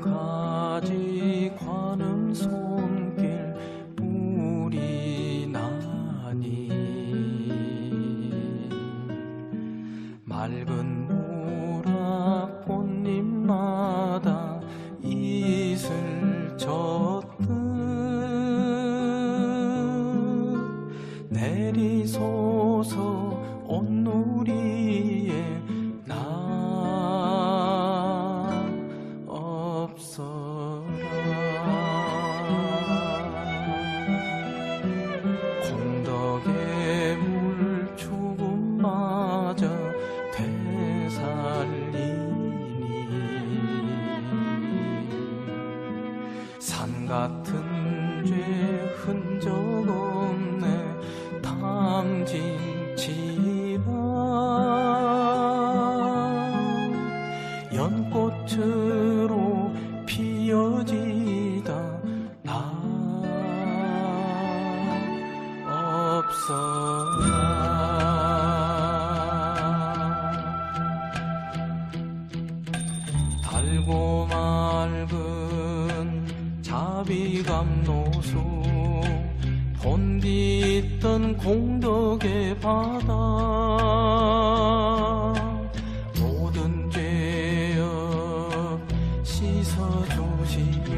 버들가지 관음 손 산 같은 죄 흔적 없네. 탐진 지방 연꽃으로 피어지다. 나 없어 맑은 자비감노수 본디 있던 공덕의 바다. 모든 죄업 씻어주시며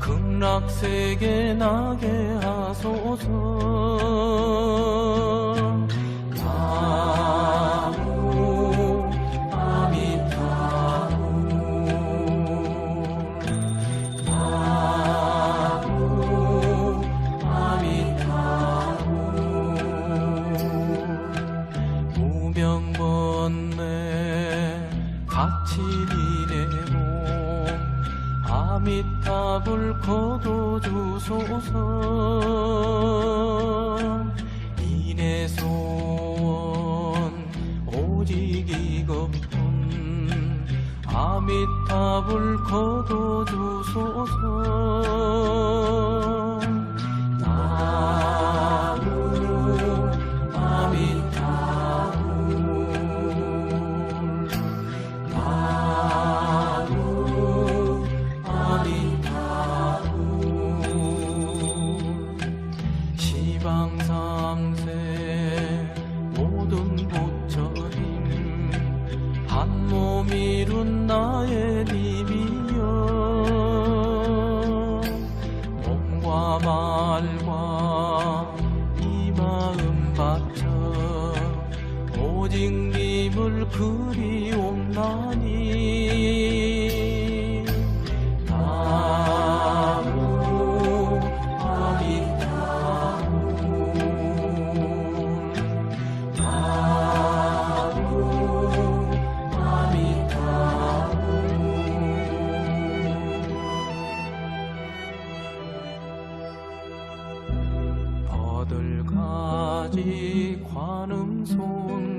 극락세계 나게 하소서. 나 아미타불 거둬 주소서. 인해소원 오직 이것뿐 아미타불 거둬 주소서 말과 이 마음 바쳐 오직 님을 그 버들가지 관음 손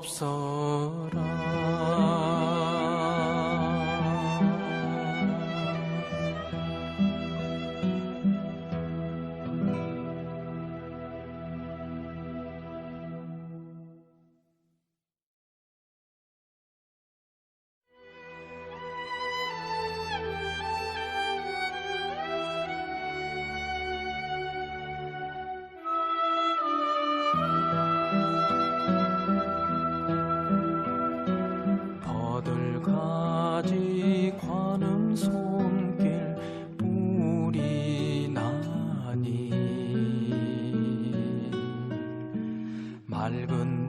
없어 맑은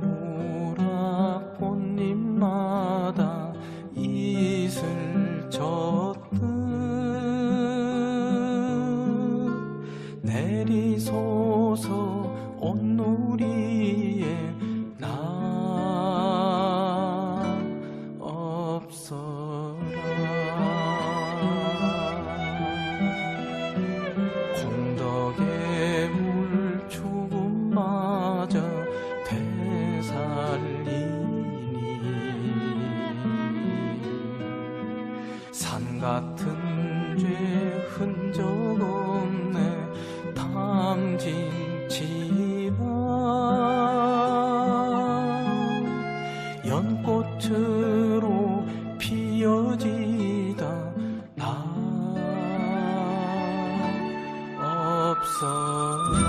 같은 죄 흔적 없네. 탐진 지방 연꽃으로 피어지다. 나 없어라.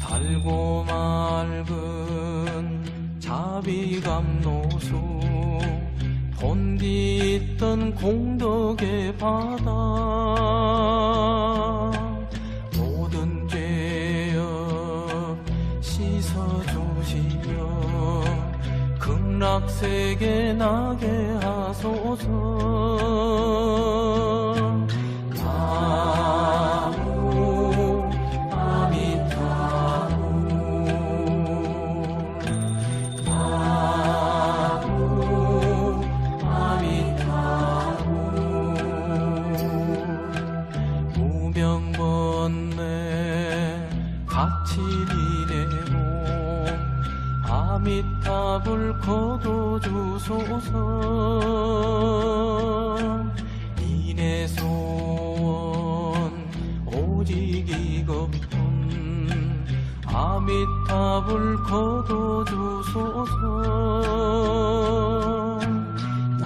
달고 맑은 비감노수 본디 있던 공덕의 바다. 모든 죄업 씻어주시며 극락세계 나게 하소서 가치리레모 아미타불 거둬주소서. 인해소원 오직 이것뿐 아미타불 거둬주소서. 나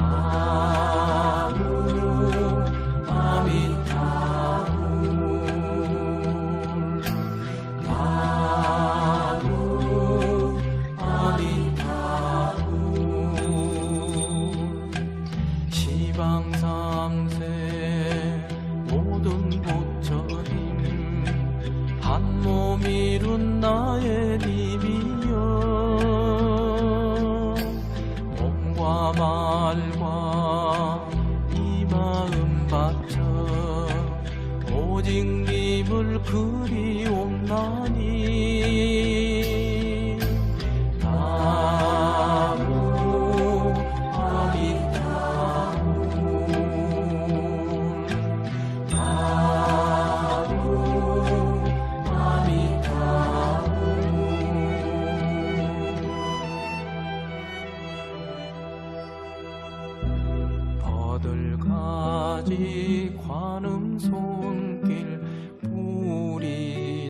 한몸 이룬 나의 님이여. 몸과 말과 이 마음 바쳐 오직 님을 그리옵나니 liberty.